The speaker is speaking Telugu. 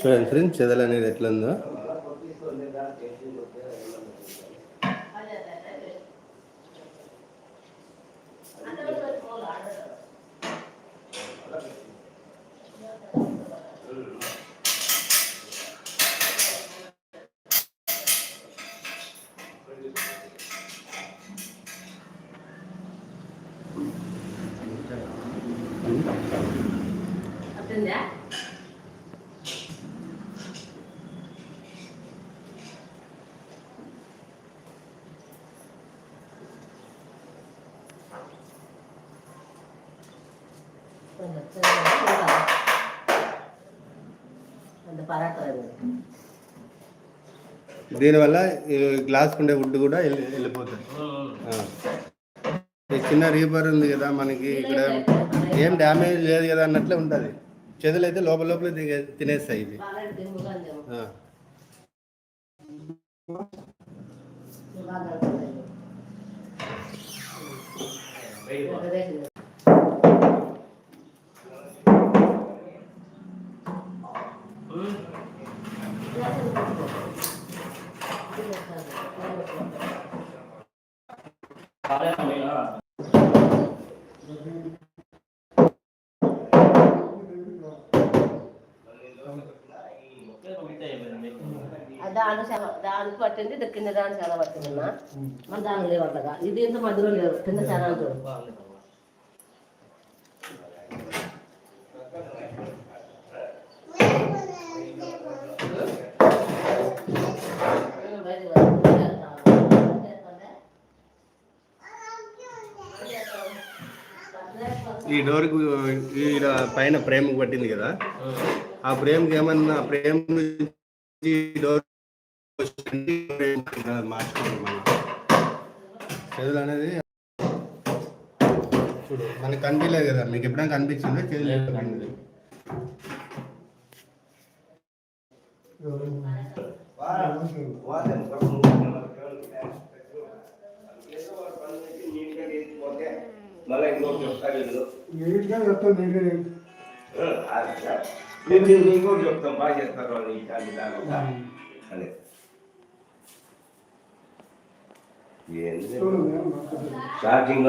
చూడండి ఫ్రెండ్స్ చెదలు అనేది ఎట్లుందో. ఉందో అంత దీనివల్ల ఈ గ్లాస్ ఉండే వుడ్ కూడా వెళ్ళి వెళ్ళిపోతుంది. ఈ చిన్న రీబర్ ఉంది కదా మనకి ఇక్కడ ఏం డ్యామేజ్ లేదు కదా అన్నట్లే ఉంటుంది. చెదలు అయితే లోపల లోపల తినేస్తాయి ఇవి. దాని దానికి పట్టింది కింద దాని చాలా పట్టిందన్నా మరి దానికి దాని లేవు ఇది ఇంత మధ్యలో లేదు కింద చాలా ఉంటుంది ఈ డోర్కు ఈ పైన ప్రేమకు పట్టింది కదా. ఆ ప్రేమకి ఏమన్నా ఆ ప్రేమ నుంచి డోర్ మార్చుకోండి మనం. చెదులు అనేది చూడు మనకి కనిపించలేదు కదా. మీకు ఎప్పుడైనా కనిపించిందో? చెదులు కనిపించింది మళ్ళీ ఇంకోటి చెప్తాను వీళ్ళు. నీట్గా చెప్తాను నీట్గా. నేను నేను ఇంకోటి చెప్తాం బాగా చేస్తారు వాళ్ళు అదే. ఛార్జింగ్